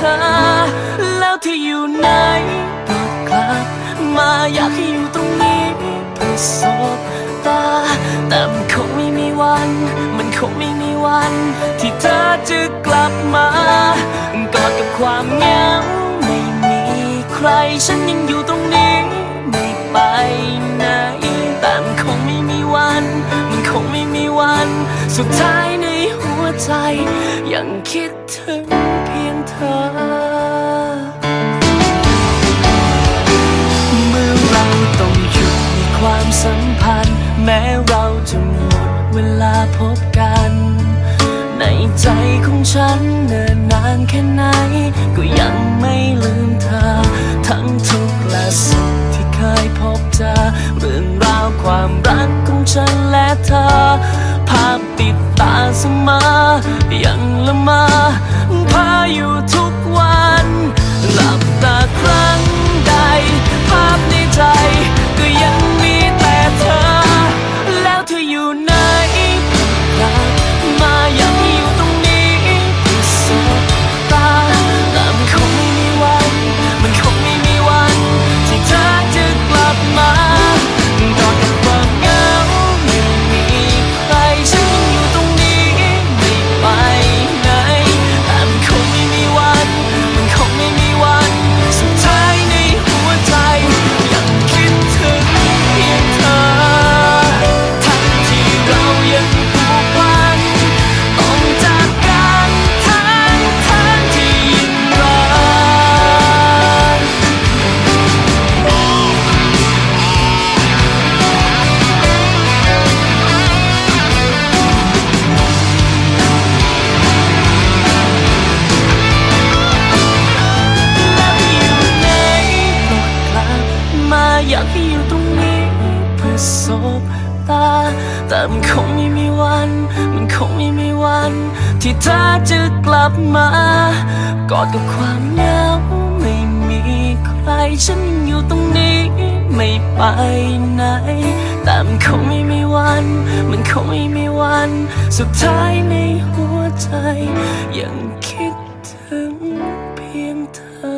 เธอ แล้วที่อยู่ไหนโปรดกลับมาอยากให้อยู่ตรงนี้เพื่อสบตา แต่มันคงไม่มีวัน มันคงไม่มีวัน ที่เธอจะกลับมากอดกับความเหงาไม่มีใคร ฉันยังอยู่ตรงนี้ไม่ไปไหนแต่มันคงไม่มีวัน มันคงไม่มีวัน สุดท้ายในหัวใจยังคิดถึงเพียง เธอ เมื่อเราต้องหยุดในความสัมพันธ์ แม้เราจะหมดเวลาพบกัน ในใจของฉันเนิ่นนานแค่ไหน ก็ยังไม่ลืมเธอ ทั้งทุกและสุขที่เคยพบเจอเรื่องราวความรักของฉันและเธอภาพติดตาเสมอยังละมา อยู่ อยู่ตรงนี้เพื่อสบตา แต่มันคงไม่มีวัน มันคงไม่มีวัน ที่เธอจะกลับมากอดกับความเหงาไม่มีใครฉันยังอยู่ตรงนี้ไม่ไปไหน แต่มันคงไม่มีวัน มันคงไม่มีวัน สุดท้ายในหัวใจ ยังคิดถึงเพียงเธอ